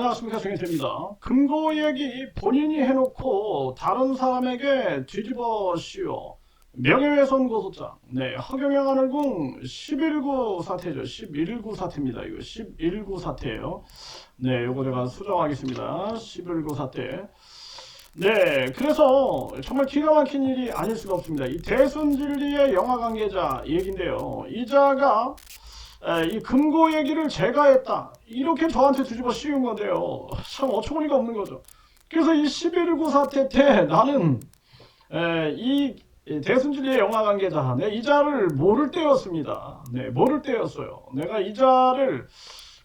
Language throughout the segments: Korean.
안녕하십니까 정현태입니다. 금고 얘기 본인이 해놓고 다른 사람에게 뒤집어 씌워. 명예훼손 고소장. 네 허경영 하늘궁 11구 사태죠. 11구 사태입니다. 이거 11구 사태예요. 네 요거 제가 수정하겠습니다. 11구 사태. 네 그래서 정말 기가 막힌 일이 아닐 수가 없습니다. 이 대순진리의 영화 관계자 얘긴데요. 이자가 에, 이 금고 얘기를 제가 했다. 이렇게 저한테 뒤집어 씌운 건데요. 참 어처구니가 없는 거죠. 그래서 이 11.19 사태 때 나는 에, 이 대순진리의 영화 관계자, 내 이자를 모를 때였습니다. 네, 모를 때였어요. 내가 이자를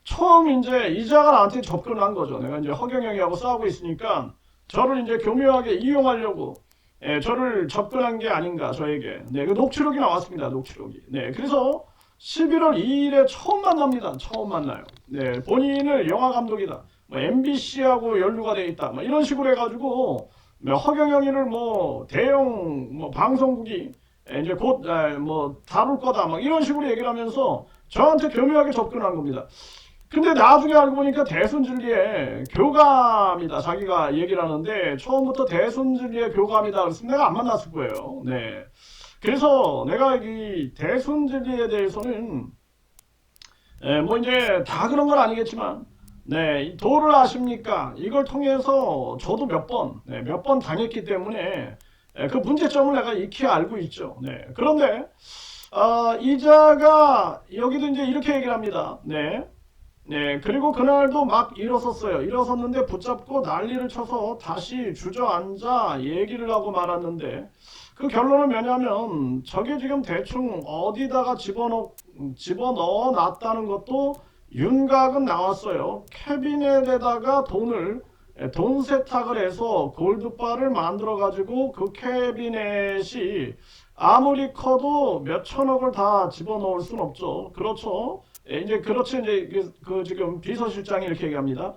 처음 이제 이자가 나한테 접근한 거죠. 내가 이제 허경영이하고 싸우고 있으니까 저를 이제 교묘하게 이용하려고 에, 저를 접근한 게 아닌가 저에게. 네, 그 녹취록이 나왔습니다. 녹취록이. 네, 그래서 11월 2일에 처음 만납니다. 처음 만나요. 네, 본인을 영화 감독이다. 뭐 MBC하고 연루가 돼 있다. 뭐 이런 식으로 해가지고 뭐 허경영이를 뭐 대형 뭐 방송국이 이제 곧뭐 다룰 거다. 막 이런 식으로 얘기를 하면서 저한테 교묘하게 접근한 겁니다. 근데 나중에 알고 보니까 대순진리의 교감이다. 자기가 얘기를 하는데 처음부터 대순진리의 교감이다. 그래서 내가 안 만났을 거예요. 네. 그래서 내가 이 대순진리에 대해서는 에, 뭐 이제 다 그런 건 아니겠지만 네, 이 도를 아십니까? 이걸 통해서 저도 몇 번, 네, 몇번 당했기 때문에 에, 그 문제점을 내가 익히 알고 있죠. 네, 그런데 어, 이자가 여기도 이제 이렇게 얘기를 합니다. 네, 네, 그리고 그날도 막 일어섰어요. 일어섰는데 붙잡고 난리를 쳐서 다시 주저앉아 얘기를 하고 말았는데 그 결론은 뭐냐면 저게 지금 대충 어디다가 집어넣, 집어넣어 놨다는 것도 윤곽은 나왔어요. 캐비넷에다가 돈을 예, 돈 세탁을 해서 골드바를 만들어 가지고 그 캐비넷이 아무리 커도 몇 천억을 다 집어넣을 순 없죠. 그렇죠. 예, 이제 그렇죠. 이제 그, 그 지금 비서실장이 이렇게 얘기합니다.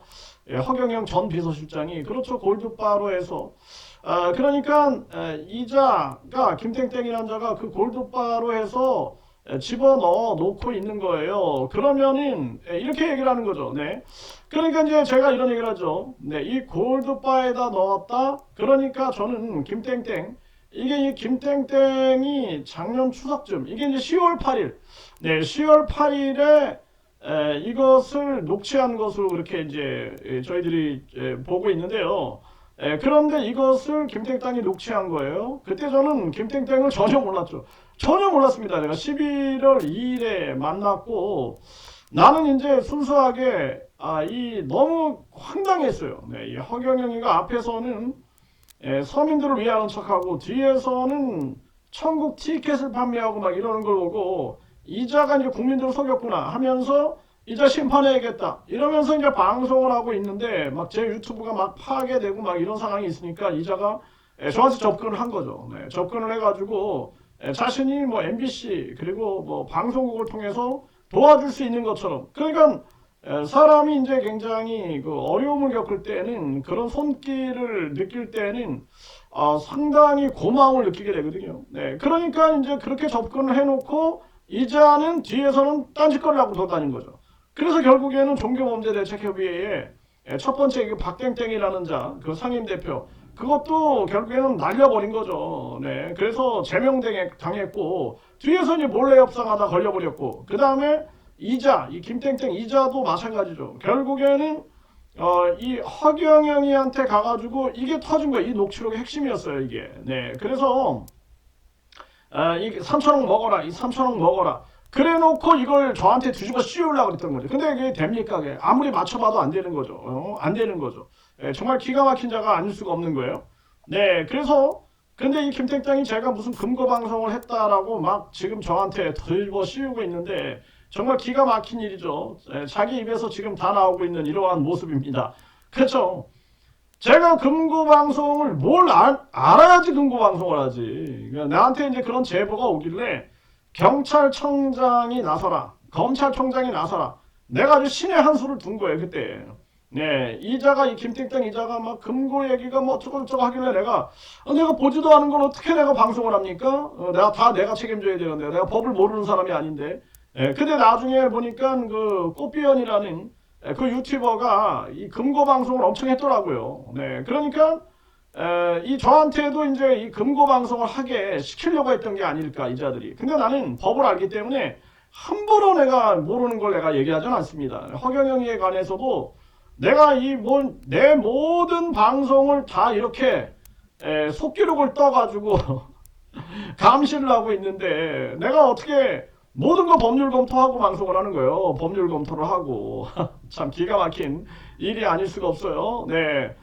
예, 허경영 전 비서실장이 그렇죠. 골드바로 해서 아, 그러니까 에, 이자가 김땡땡이라는 자가 그 골드바로 해서 에, 집어넣어 놓고 있는 거예요. 그러면은 에, 이렇게 얘기를 하는 거죠. 네. 그러니까 이제 제가 이런 얘기를 하죠. 네, 이 골드바에다 넣었다. 그러니까 저는 김땡땡 이게 이 김땡땡이 작년 추석쯤 이게 이제 10월 8일. 네, 10월 8일에 에, 이것을 녹취한 것으로 그렇게 이제 에, 저희들이 에, 보고 있는데요. 에, 그런데 이것을 김땡땡이 녹취한 거예요. 그때 저는 김땡땡을 전혀 몰랐죠. 전혀 몰랐습니다. 내가 11월 2일에 만났고 나는 이제 순수하게 아, 이 너무 황당했어요. 네, 이 허경영이가 앞에서는 에, 서민들을 위하는 척하고 뒤에서는 천국 티켓을 판매하고 막 이러는 걸 보고 이자가 이제 국민들을 속였구나 하면서 이자 심판해야겠다 이러면서 이제 방송을 하고 있는데 막 제 유튜브가 막 파괴되고 막 이런 상황이 있으니까 이자가 에, 저한테 접근을 한 거죠. 네, 접근을 해가지고 에, 자신이 뭐 MBC 그리고 뭐 방송국을 통해서 도와줄 수 있는 것처럼 그러니까 에, 사람이 이제 굉장히 그 어려움을 겪을 때는 그런 손길을 느낄 때는 어, 상당히 고마움을 느끼게 되거든요. 네, 그러니까 이제 그렇게 접근을 해놓고 이자는 뒤에서는 딴짓거리를 하고 돌아다닌 거죠. 그래서 결국에는 종교범죄대책협의회에 첫 번째 그 박땡땡이라는 자, 그 상임 대표, 그것도 결국에는 날려버린 거죠. 네. 그래서 제명 당했고, 뒤에서 이제 몰래 협상하다 걸려버렸고, 그 다음에 이자, 이 김땡땡 이자도 마찬가지죠. 결국에는, 어, 이 허경영이한테 가가지고 이게 터진 거예요. 이 녹취록의 핵심이었어요, 이게. 네. 그래서, 아, 이 3천억 먹어라, 이 3천억 먹어라. 그래 놓고 이걸 저한테 뒤집어 씌우려고 그랬던 거죠. 근데 이게 됩니까? 그게? 아무리 맞춰봐도 안 되는 거죠. 어? 안 되는 거죠. 예, 정말 기가 막힌 자가 아닐 수가 없는 거예요. 네, 그래서 근데 이 김땡땡이 제가 무슨 금고 방송을 했다라고 막 지금 저한테 뒤집어 씌우고 있는데 정말 기가 막힌 일이죠. 예, 자기 입에서 지금 다 나오고 있는 이러한 모습입니다. 그렇죠. 제가 금고 방송을 뭘 알, 알아야지 금고 방송을 하지. 그러니까 나한테 이제 그런 제보가 오길래 경찰청장이 나서라. 검찰총장이 나서라. 내가 아주 신의 한 수를 둔 거예요, 그때. 네, 이자가, 이 김땡땡 이자가 막 금고 얘기가 뭐 어쩌고저쩌고 하길래 내가, 어, 내가 보지도 않은 걸 어떻게 내가 방송을 합니까? 어, 내가 다 내가 책임져야 되는데, 내가 법을 모르는 사람이 아닌데. 예, 근데 나중에 보니까 그 꽃비연이라는 에, 그 유튜버가 이 금고 방송을 엄청 했더라고요. 네, 그러니까 에, 이 저한테도 이제 이 금고 방송을 하게 시키려고 했던 게 아닐까 이자들이. 근데 나는 법을 알기 때문에 함부로 내가 모르는 걸 내가 얘기하지는 않습니다. 허경영에 관해서도 내가 이뭐내 모든 방송을 다 이렇게 에, 속기록을 떠가지고 감시를 하고 있는데 내가 어떻게 모든 거 법률 검토하고 방송을 하는 거예요. 법률 검토를 하고 참 기가 막힌 일이 아닐 수가 없어요. 네.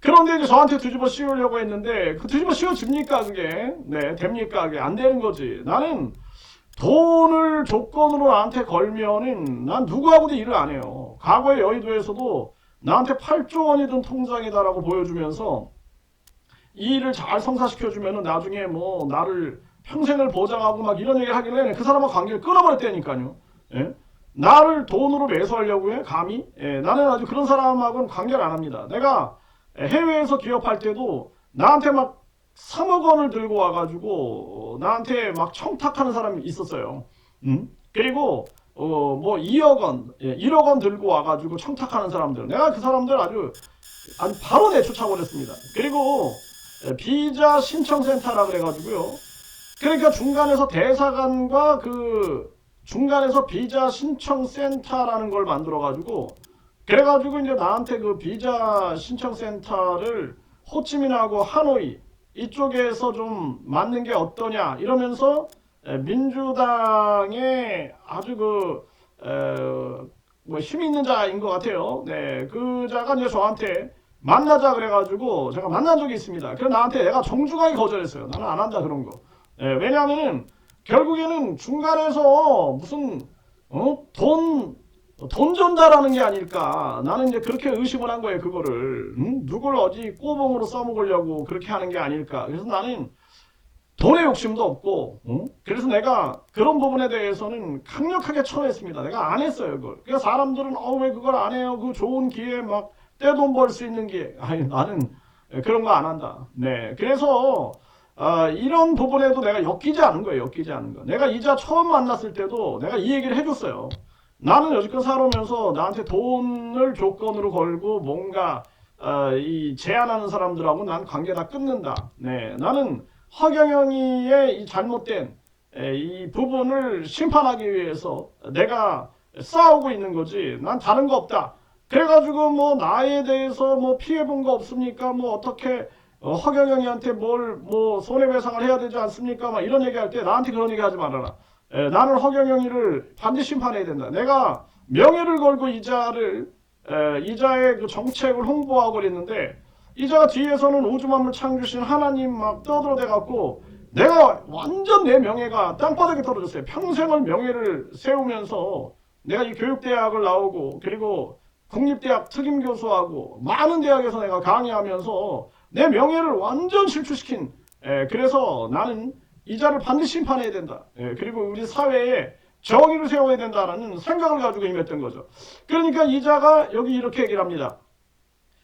그런데 이제 저한테 뒤집어 씌우려고 했는데 그 뒤집어 씌워집니까 그게? 네, 됩니까 그게 안 되는 거지. 나는 돈을 조건으로 나한테 걸면은 난 누구하고도 일을 안 해요. 과거에 여의도에서도 나한테 8조 원이 든 통장이다라고 보여주면서 이 일을 잘 성사시켜주면은 나중에 뭐 나를 평생을 보장하고 막 이런 얘기를 하길래 그 사람과 관계를 끊어버렸다니까요. 예? 나를 돈으로 매수하려고 해? 감히? 예, 나는 아주 그런 사람하고는 관계를 안 합니다. 내가 해외에서 기업할 때도 나한테 막 3억 원을 들고 와가지고 나한테 막 청탁하는 사람이 있었어요. 음? 그리고 어, 뭐 2억 원, 예, 1억 원 들고 와가지고 청탁하는 사람들. 내가 그 사람들 아주 아주 바로 내쫓아버렸습니다. 그리고 예, 비자 신청센터라 그래가지고요. 그러니까 중간에서 대사관과 그 중간에서 비자 신청 센터라는 걸 만들어 가지고 그래 가지고 이제 나한테 그 비자 신청 센터를 호치민하고 하노이 이쪽에서 좀 맞는 게 어떠냐 이러면서 에, 민주당의 아주 그, 에, 뭐힘 있는 자인 것 같아요. 네, 그 자가 이제 저한테 만나자 그래가지고 제가 만난 적이 있습니다. 그래서 나한테 내가 정중하게 거절했어요. 나는 안 한다 그런 거. 예, 왜냐하면은 결국에는 중간에서 무슨 어? 돈, 돈 전달하는 게 아닐까. 나는 이제 그렇게 의심을 한 거예요, 그거를. 응? 누굴 어디 꼬봉으로 써먹으려고 그렇게 하는 게 아닐까. 그래서 나는 돈의 욕심도 없고, 응? 그래서 내가 그런 부분에 대해서는 강력하게 처했습니다. 내가 안 했어요, 그걸. 그러니까 사람들은, 어, 왜 그걸 안 해요? 그 좋은 기회 막 떼돈 벌 수 있는 기회. 아니, 나는 그런 거 안 한다. 네. 그래서, 아, 이런 부분에도 내가 엮이지 않은 거예요. 엮이지 않은 거. 내가 이자 처음 만났을 때도 내가 이 얘기를 해줬어요. 나는 여지껏 살아오면서 나한테 돈을 조건으로 걸고 뭔가 어, 이 제안하는 사람들하고 난 관계 다 끊는다. 네, 나는 허경영이의 이 잘못된 에, 이 부분을 심판하기 위해서 내가 싸우고 있는 거지. 난 다른 거 없다. 그래가지고 뭐 나에 대해서 뭐 피해 본 거 없습니까? 뭐 어떻게 어, 허경영이한테 뭘 뭐 손해배상을 해야 되지 않습니까? 막 이런 얘기할 때 나한테 그런 얘기 하지 말아라. 에, 나는 허경영이를 반드시 심판해야 된다. 내가 명예를 걸고 이자를 에, 이자의 그 정책을 홍보하고 그랬는데 이자가 뒤에서는 우주 만물 창조신 하나님 막 떠들어대 갖고 내가 완전 내 명예가 땅바닥에 떨어졌어요. 평생을 명예를 세우면서 내가 이 교육대학을 나오고 그리고 국립대학 특임 교수하고 많은 대학에서 내가 강의하면서 내 명예를 완전 실추시킨 에, 그래서 나는 이자를 반드시 심판해야 된다. 예, 그리고 우리 사회에 정의를 세워야 된다라는 생각을 가지고 임했던 거죠. 그러니까 이자가 여기 이렇게 얘기를 합니다.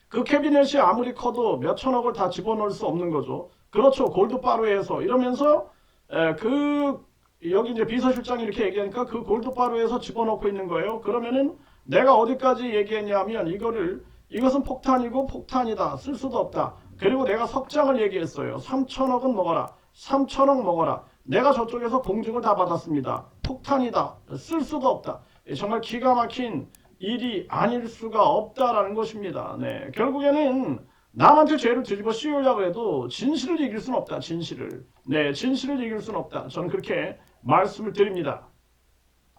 그 캐비넷이 아무리 커도 몇 천억을 다 집어넣을 수 없는 거죠. 그렇죠. 골드바로에서 이러면서 에, 그 여기 이제 비서실장이 이렇게 얘기하니까 그 골드바로에서 집어넣고 있는 거예요. 그러면은 내가 어디까지 얘기했냐면 이거를 이것은 폭탄이고 폭탄이다. 쓸 수도 없다. 그리고 내가 석장을 얘기했어요. 3천억은 먹어라. 3천억 먹어라. 내가 저쪽에서 공증을 다 받았습니다. 폭탄이다. 쓸 수도 없다. 예, 정말 기가 막힌 일이 아닐 수가 없다라는 것입니다. 네, 결국에는 남한테 죄를 뒤집어 씌우려고 해도 진실을 이길 수는 없다. 진실을. 네, 진실을 이길 수는 없다. 저는 그렇게 말씀을 드립니다.